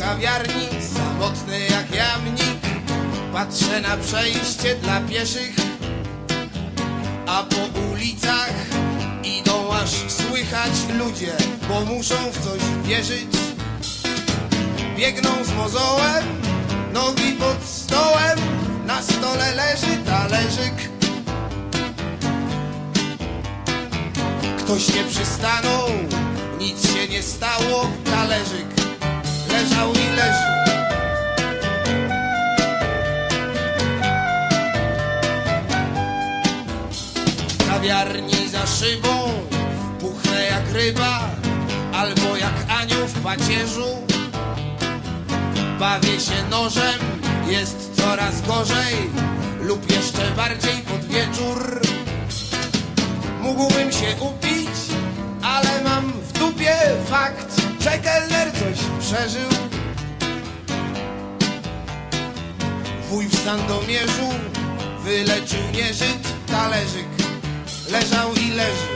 kawiarni, samotny jak jamnik. Patrzę na przejście dla pieszych, a po ulicach idą aż słychać ludzie, bo muszą w coś wierzyć. Biegną z mozołem, nogi pod stołem, na stole leży talerzyk. Ktoś nie przystanął, nic się nie stało, talerzyk leżał i leży. W kawiarni za szybą puchnę jak ryba, albo jak anioł w pacierzu. Bawię się nożem, jest coraz gorzej, lub jeszcze bardziej pod wieczór. Mógłbym się upić, ale mam w dupie fakt, że przeżył. Wuj w Sandomierzu wyleczył nieżyt, talerzyk leżał i leży.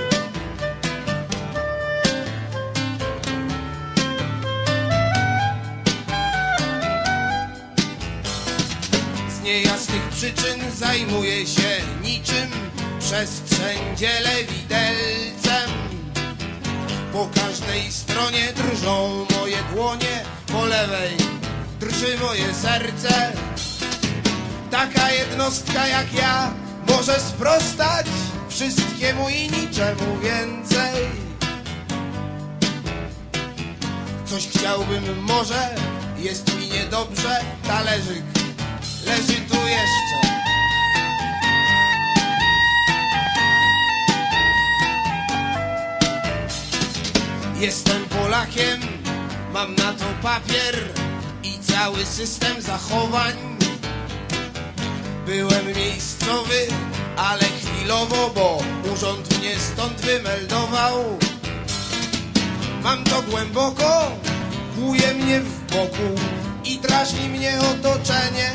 Z niejasnych przyczyn zajmuję się niczym przestrzeń dzielę widelcem. Po każdej stronie drżą moje dłonie, po lewej drży moje serce. Taka jednostka jak ja może sprostać wszystkiemu i niczemu więcej. Coś chciałbym może, jest mi niedobrze, talerzyk leży tu Jestem Polakiem, mam na to papier i cały system zachowań. Byłem miejscowy, ale chwilowo, bo urząd mnie stąd wymeldował. Mam to głęboko, kłuje mnie w boku i drażni mnie otoczenie.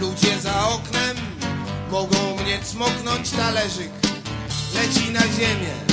Ludzie za oknem mogą mnie cmoknąć talerzyk, leci ziemię.